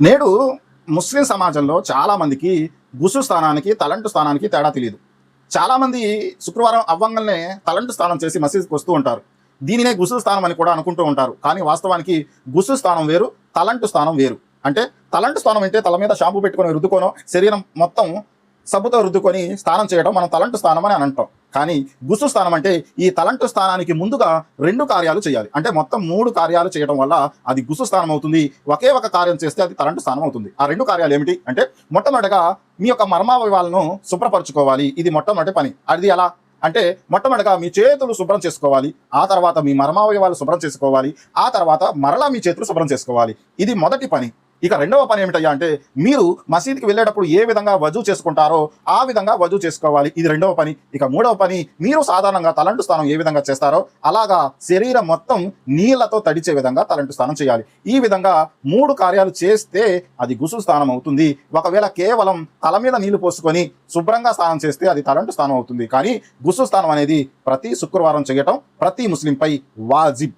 నేడు ముస్లిం సమాజంలో చాలామందికి గుసు స్థానానికి తలంటు స్థానానికి తేడా తెలియదు చాలామంది శుక్రవారం అవ్వంగానే తలంటు స్నానం చేసి మసీద్కి వస్తూ ఉంటారు. దీనినే గుసు స్థానం అని కూడా అనుకుంటూ ఉంటారు. కానీ వాస్తవానికి గుసు స్థానం వేరు తలంటు స్థానం వేరు. అంటే తలంటు స్థానం అంటే తల మీద షాంపూ పెట్టుకొని రుద్దుకోనో శరీరం మొత్తం సబ్బుతో రుద్దుకొని స్నానం చేయడం మనం తలంటు స్థానం అని అని అంటాం కానీ గుసు స్థానం అంటే ఈ తలంటు స్థానానికి ముందుగా రెండు కార్యాలు చేయాలి. అంటే మొత్తం మూడు కార్యాలు చేయడం వల్ల అది గుసు స్థానం అవుతుంది. ఒకే ఒక కార్యం చేస్తే అది తలంటు స్థానం అవుతుంది. ఆ రెండు కార్యాలు ఏమిటి? అంటే మొట్టమొదటిగా మీ యొక్క మర్మావయవాలను శుభ్రపరచుకోవాలి. ఇది మొట్టమొదటి పని. అది ఎలా? అంటే మొట్టమొదటిగా మీ చేతులు శుభ్రం చేసుకోవాలి. ఆ తర్వాత మీ మర్మావయవాలు శుభ్రం చేసుకోవాలి. ఆ తర్వాత మరలా మీ చేతులు శుభ్రం చేసుకోవాలి. ఇది మొదటి పని. ఇక రెండవ పని ఏమిటయ్యా అంటే మీరు మసీద్కి వెళ్ళేటప్పుడు ఏ విధంగా వజూ చేసుకుంటారో ఆ విధంగా వజూ చేసుకోవాలి. ఇది రెండవ పని. ఇక మూడవ పని మీరు సాధారణంగా తలంటు స్నానం ఏ విధంగా చేస్తారో అలాగా శరీరం మొత్తం నీళ్ళతో తడిచే విధంగా తలంటు స్నానం చేయాలి. ఈ విధంగా మూడు కార్యాలు చేస్తే అది గుసులు స్నానం అవుతుంది. ఒకవేళ కేవలం తల మీద నీళ్ళు పోసుకొని శుభ్రంగా స్నానం చేస్తే అది తలంటు స్నానం అవుతుంది. కానీ గుసు స్నానం అనేది ప్రతి శుక్రవారం చేయటం ప్రతి ముస్లింపై వాజిబ్.